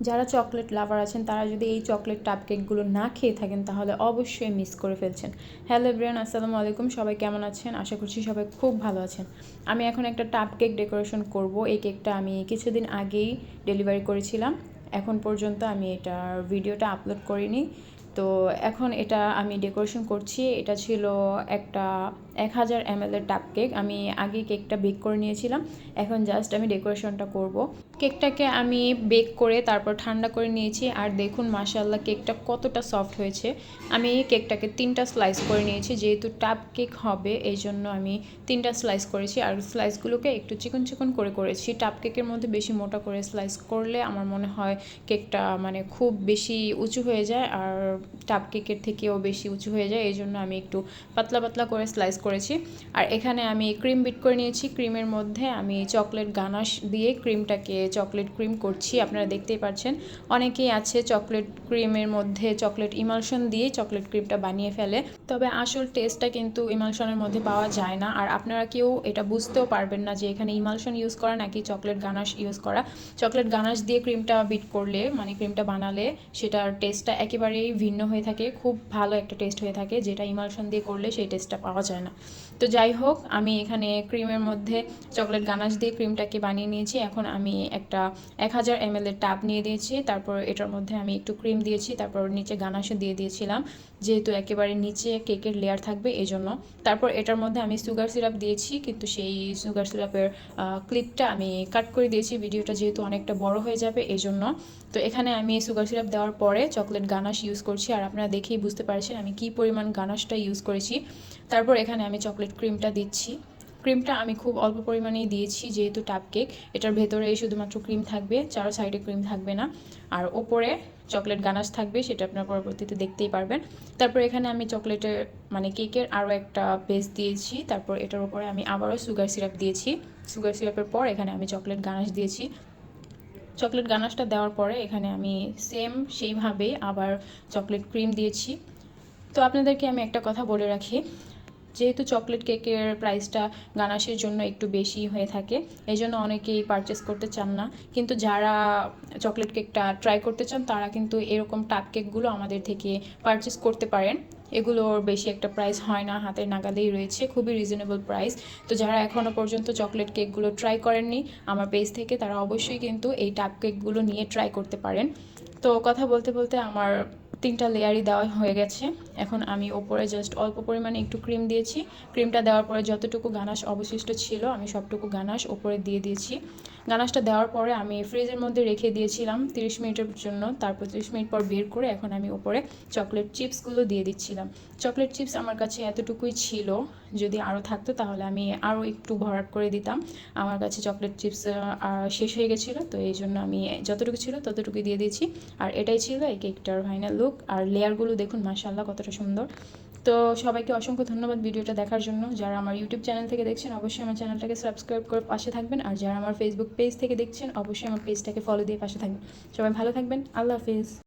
যারা চকলেট লাভার আছেন, তারা যদি এই চকলেট টাপ কেকগুলো না খেয়ে থাকেন, তাহলে অবশ্যই মিস করে ফেলছেন। হ্যালো ব্রিয়ান আসসালামু আলাইকুম। সবাই কেমন আছেন? আশা করছি সবাই খুব ভালো আছেন। আমি এখন একটা টাপ কেক ডেকোরেশন করব। এই কেকটা আমি কিছুদিন আগেই ডেলিভারি করেছিলাম। এখন পর্যন্ত আমি এটার ভিডিওটা আপলোড করিনি। তো এখন এটা আমি ডেকোরেশন করছি। এটা ছিল একটা এক হাজার এম এর টাপ কেক আমি আগে কেকটা বেক করে নিয়েছিলাম। এখন জাস্ট আমি ডেকোরেশনটা করব। কেকটাকে আমি বেক করে তারপর ঠান্ডা করে নিয়েছি। আর দেখুন মাশাল্লাহ কেকটা কতটা সফট হয়েছে। আমি কেকটাকে তিনটা স্লাইস করে নিয়েছি। যেহেতু টাপ কেক হবে, এই জন্য আমি তিনটা স্লাইস করেছি। আর স্লাইসগুলোকে একটু চিকন চিকন করে করেছি। টাপ কেকের মধ্যে বেশি মোটা করে স্লাইস করলে আমার মনে হয় কেকটা মানে খুব বেশি উঁচু হয়ে যায়। আর টাপ কেকের থেকেও বেশি উঁচু হয়ে যায় এই জন্য আমি একটু পাতলা পাতলা করে স্লাইস করেছি। আর এখানে আমি ক্রিম বিট করে নিয়েছি ক্রিমের মধ্যে আমি চকলেট গানাশ দিয়ে ক্রিমটাকে চকলেট ক্রিম করছি, আপনারা দেখতেই পাচ্ছেন। অনেকেই আছে চকলেট ক্রিমের মধ্যে চকলেট ইমালশন দিয়ে চকলেট ক্রিমটা বানিয়ে ফেলে, তবে আসল টেস্টটা কিন্তু ইমালশনের মধ্যে পাওয়া যায় না। আর আপনারা কেউ এটা বুঝতেও পারবেন না যে এখানে ইমালশন ইউজ করা নাকি চকলেট গানাশ ইউজ করা। চকলেট গানাশ দিয়ে ক্রিমটা বিট করলে মানে ক্রিমটা বানালে, সেটার টেস্টটা একেবারেই ভিন্ন হয়ে থাকে, খুব ভালো একটা টেস্ট হয়ে থাকে, যেটা ইমালশন দিয়ে করলে সেই টেস্টটা পাওয়া যায় না। তো যাই হোক, আমি এখানে ক্রিমের মধ্যে চকলেট গানাশ দিয়ে ক্রিমটাকে বানিয়ে নিয়েছি। এখন আমি একটা এক হাজার এম এর টাব নিয়ে দিয়েছি। তারপর এটার মধ্যে আমি একটু ক্রিম দিয়েছি, তারপর নিচে গানাশও দিয়ে দিয়েছিলাম। যেহেতু একেবারে নিচে কেকের লেয়ার থাকবে এই জন্য তারপর এটার মধ্যে আমি সুগার সিরাপ দিয়েছি, কিন্তু সেই সুগার সিরাপের ক্লিপটা আমি কাট করে দিয়েছি। ভিডিওটা যেহেতু অনেকটা বড় হয়ে যাবে এই জন্য তো এখানে আমি সুগার সিরাপ দেওয়ার পরে চকলেট গানাশ ইউজ করছি। আর আপনারা দেখেই বুঝতে পারছেন আমি কি পরিমাণ গানাশটা ইউজ করেছি। তারপর এখানে আমি চকলেট ক্রিমটা দিচ্ছি। ক্রিমটা আমি খুব অল্প পরিমাণেই দিয়েছি, যেহেতু টাপ কেক এটার ভেতরে শুধুমাত্র ক্রিম থাকবে, চারো সাইডে ক্রিম থাকবে না। আর ওপরে চকলেট গানাশ থাকবে, সেটা আপনার পরবর্তীতে দেখতেই পারবেন। তারপর এখানে আমি চকলেটের মানে কেকের আরও একটা বেস দিয়েছি। তারপর এটার উপরে আমি আবারও সুগার সিরাপ দিয়েছি। সুগার সিরাপের পর এখানে আমি চকলেট গানাশ দিয়েছি। চকলেট গানাশটা দেওয়ার পরে এখানে আমি সেম সেইভাবে আবার চকলেট ক্রিম দিয়েছি। তো আপনাদেরকে আমি একটা কথা বলে রাখি। যেহেতু চকলেট কেকের প্রাইসটা গানাশের জন্য একটু বেশি হয়ে থাকে এই জন্য অনেকেই পারচেস করতে চান না। কিন্তু যারা চকলেট কেকটা ট্রাই করতে চান, তারা কিন্তু এরকম টাপ কেকগুলো আমাদের থেকে পারচেস করতে পারেন। এগুলোর বেশি একটা প্রাইস হয় না, হাতের নাগালেই রয়েছে, খুবই রিজনেবল প্রাইস তো যারা এখনও পর্যন্ত চকলেট কেকগুলো ট্রাই করেননি, আমার পেজ থেকে তারা অবশ্যই কিন্তু এই টাপ কেকগুলো নিয়ে ট্রাই করতে পারেন। তো কথা বলতে বলতে আমার তিনটা লেয়ারই দেওয়া হয়ে গেছে। এখন আমি ওপরে জাস্ট অল্প পরিমাণে একটু ক্রিম দিয়েছি। ক্রিমটা দেওয়ার পরে যতটুকু গানাশ অবশিষ্ট ছিল, আমি সবটুকু গানাশ ওপরে দিয়ে দিয়েছি। গানাশটা দেওয়ার পরে আমি ফ্রিজের মধ্যে রেখে দিয়েছিলাম তিরিশ মিনিটের জন্য। তারপর তিরিশ মিনিট পর বের করে এখন আমি ওপরে চকলেট চিপসগুলো দিয়ে দিচ্ছিলাম। চকলেট চিপস আমার কাছে এতটুকুই ছিল, যদি আরও থাকতো তাহলে আমি আরও একটু ভরাট করে দিতাম। আমার কাছে চকলেট চিপস শেষ হয়ে গেছিল, তো এই জন্য আমি যতটুকু ছিল ততটুকুই দিয়ে দিয়েছি। আর এটাই ছিল এই কেকটার ফাইনাল লুক আর লেয়ারগুলো দেখুন মাসাল্লাহ কতটা সুন্দর। তো সবাইকে অসংখ্য ধন্যবাদ ভিডিওটা দেখার জন্য। যারা আমার ইউটিউব চ্যানেল থেকে দেখছেন, অবশ্যই আমার চ্যানেলটাকে সাবস্ক্রাইব করে পাশে থাকবেন। আর যারা আমার ফেসবুক পেজ থেকে দেখছেন, অবশ্যই আমার পেজটাকে ফলো দিয়ে পাশে থাকবেন। সবাই ভালো থাকবেন। আল্লাহ হাফিজ।